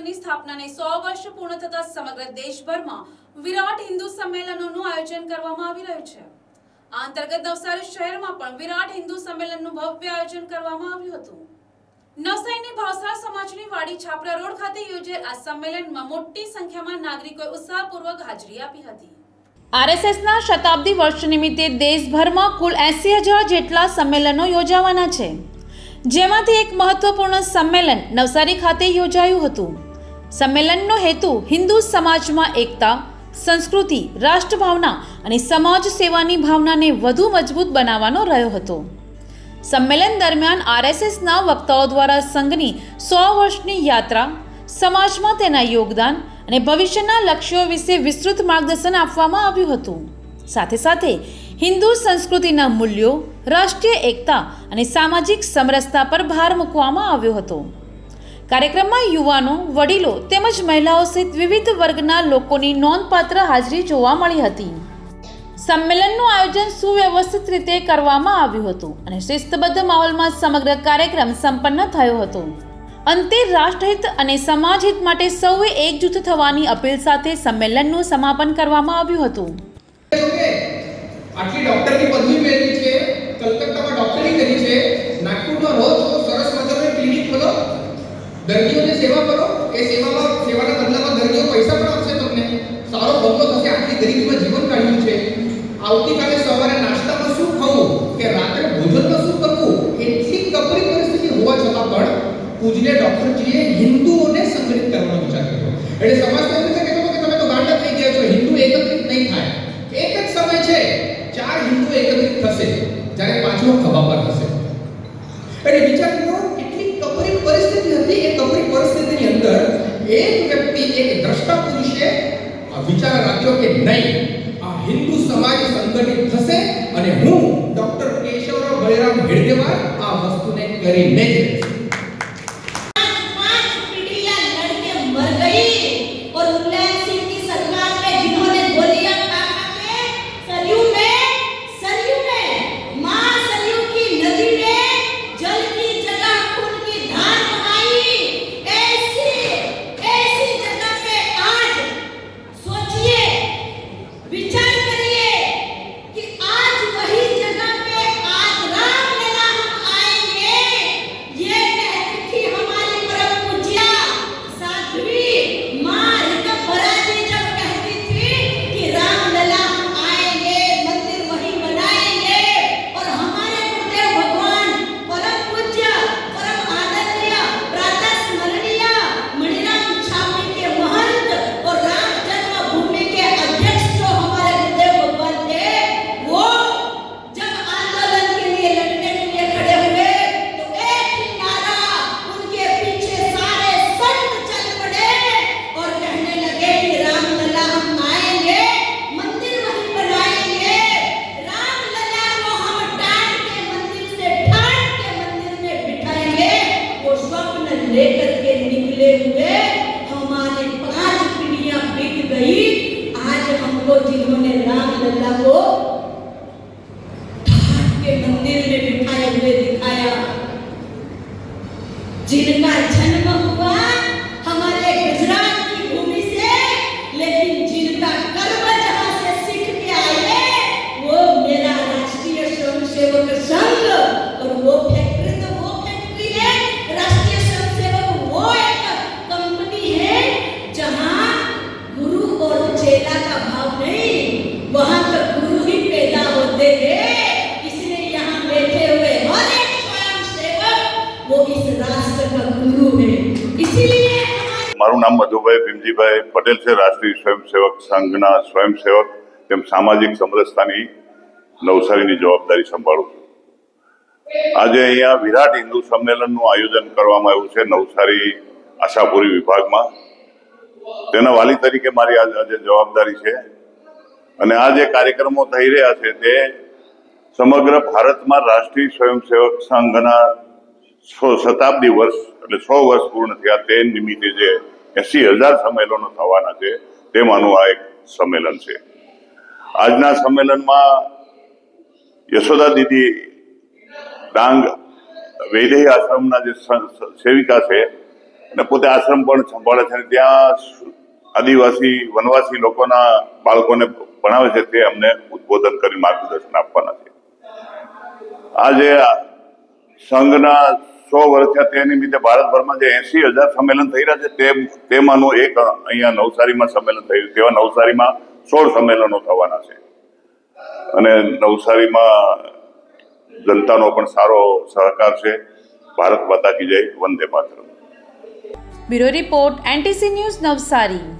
સંઘની સ્થાપનાને સો વર્ષ પૂર્ણ થતા સમગ્ર દેશભરમાં વિરાટ હિન્દુ સંમેલનોનું આયોજન કરવામાં આવી રહ્યું છે. આ અંતર્ગત નવસારી શહેરમાં પણ વિરાટ હિન્દુ સંમેલનનું ભવ્ય આયોજન કરવામાં આવ્યું હતું. નવસારીની ભાવસાર સમાજની વાડી છાપરા રોડ ખાતે યોજેલ આ સંમેલનમાં મોટી સંખ્યામાં નાગરિકોએ ઉત્સાહપૂર્વક હાજરી આપી હતી. આરએસએસના શતાબ્દી વર્ષ નિમિત્તે દેશભરમાં કુલ એંસી હજાર જેટલા સંમેલનો યોજાવાના છે. જેમાંથી એક મહત્વપૂર્ણ સંમેલન નવસારી ખાતે યોજાયું હતું. સંમેલનનો હેતુ હિન્દુ સમાજમાં એકતા, સંસ્કૃતિ, રાષ્ટ્રભાવના અને સમાજ સેવાની ભાવનાને વધુ મજબૂત બનાવવાનો રહ્યો હતો. સંમેલન દરમિયાન આરએસએસના વક્તાઓ દ્વારા સંઘની સો વર્ષની યાત્રા, સમાજમાં તેના યોગદાન અને ભવિષ્યના લક્ષ્યો વિશે વિસ્તૃત માર્ગદર્શન આપવામાં આવ્યું હતું. સાથે સાથે, હિન્દુ સંસ્કૃતિના મૂલ્યો, રાષ્ટ્રીય એકતા અને સામાજિક સમરસતા પર ભાર મૂકવામાં આવ્યો હતો. કાર્યક્રમમાં યુવાનો, વડીલો તેમજ મહિલાઓ સહિત વિવિધ વર્ગના લોકોની નોંધપાત્ર હાજરી જોવા મળી હતી. સંમેલનનું આયોજન સુવ્યવસ્થિત રીતે કરવામાં આવ્યું હતું અને શિસ્તબદ્ધ માહોલમાં સમગ્ર કાર્યક્રમ સંપન્ન થયો હતો. અંતે રાષ્ટ્રહિત અને સમાજહિત માટે સૌએ એકજૂથ થવાની અપીલ સાથે સંમેલનનું સમાપન કરવામાં આવ્યું હતું. દર્દીઓની સેવા કરો, એ સેવામાં, સેવાના બદલામાં દર્દીઓ પૈસા પણ આપશે તમને. સારો બંગલો થશે આટલી ગરીબીમાં જીવન કાઢ્યું છે. આવતીકાલે સવારે નાસ્તામાં શું ખાવું કે રાત્રે ભોજનમાં શું કરવું એટલી કપરી પરિસ્થિતિ હોવા છતાં પણ પૂજ્ય ડોક્ટરજીએ હિન્દુઓને સંગઠિત કરવાનો વિચાર કર્યો. એટલે સમાજ તો કહેતો કે તમે તો ગાંડા થઈ ગયા છો, હિન્દુ એકત્રિત નહીં થાય. એક જ સમય છે, ચાર હિન્દુ એકત્રિત થશે, જ્યારે પાંચમો ખભા પર થશે. એટલે વિચાર એક પુરુષે વિચાર રાખ્યો કે નહીં. આ હિન્દુ સમાજ સંગઠિત થશે અને હું ડોક્ટર કેશવરાવ બળીરામ ભેડગેવાર આ વસ્તુને કરીને જ के निकले हुए हमारे पांच पीढ़ियां बीत गई आज हमको जिन्होंने रामलला को ठाट के मंदिर में बिठाए हुए दिखाया जिनका जन्म हुआ મારું નામ મધુભાઈ ભીમજીભાઈ પટેલ છે, રાષ્ટ્રીય સ્વયંસેવક સંઘના સ્વયંસેવક. તેમ સામાજિક સમરસતાની નવસારીની જવાબદારી સંભાળું છું. આજે અહીંયા વિરાટ હિન્દુ સંમેલનનું આયોજન કરવામાં આવ્યું છે, નવસારી આશાપુરી વિભાગમાં. તેના વાલી તરીકે મારી આજ જવાબદારી છે. અને આ જે કાર્યક્રમો થઈ રહ્યા છે તે સમગ્ર ભારતમાં રાષ્ટ્રીય સ્વયંસેવક સંઘના સો શતાબ્દી વર્ષ, એટલે સો વર્ષ પૂર્ણ થયા તે નિમિત્તે જે એસી હજાર સંમેલનો થવાના છે. તેમાંનું આ એક સંમેલન છે. આજના સંમેલનમાં યશોદા દીદી ડાંગ વૈદેહી આશ્રમના જે સેવિકા છે અને પોતે આશ્રમ પણ સંભાળે છે ત્યાં આદિવાસી, વનવાસી લોકોના બાળકોને ભણાવે છે તે અમને ઉદ્બોધન કરી માર્ગદર્શન આપવાના છે. આજે સંઘના સો વર્ષ થયા તે નિમિત્તે ભારતભરમાં જે એસી હજાર સંમેલન થઈ રહ્યા છે, તે તેમાંનું એક અહીંયા નવસારીમાં સંમેલન થયું. તેવા નવસારીમાં સોળ સંમેલનો થવાના છે. અને નવસારીમાં જનતાનો પણ સારો સહકાર છે. ભારત માતા કી જય, Vande Mataram. Bureau report, NTC news Navsari.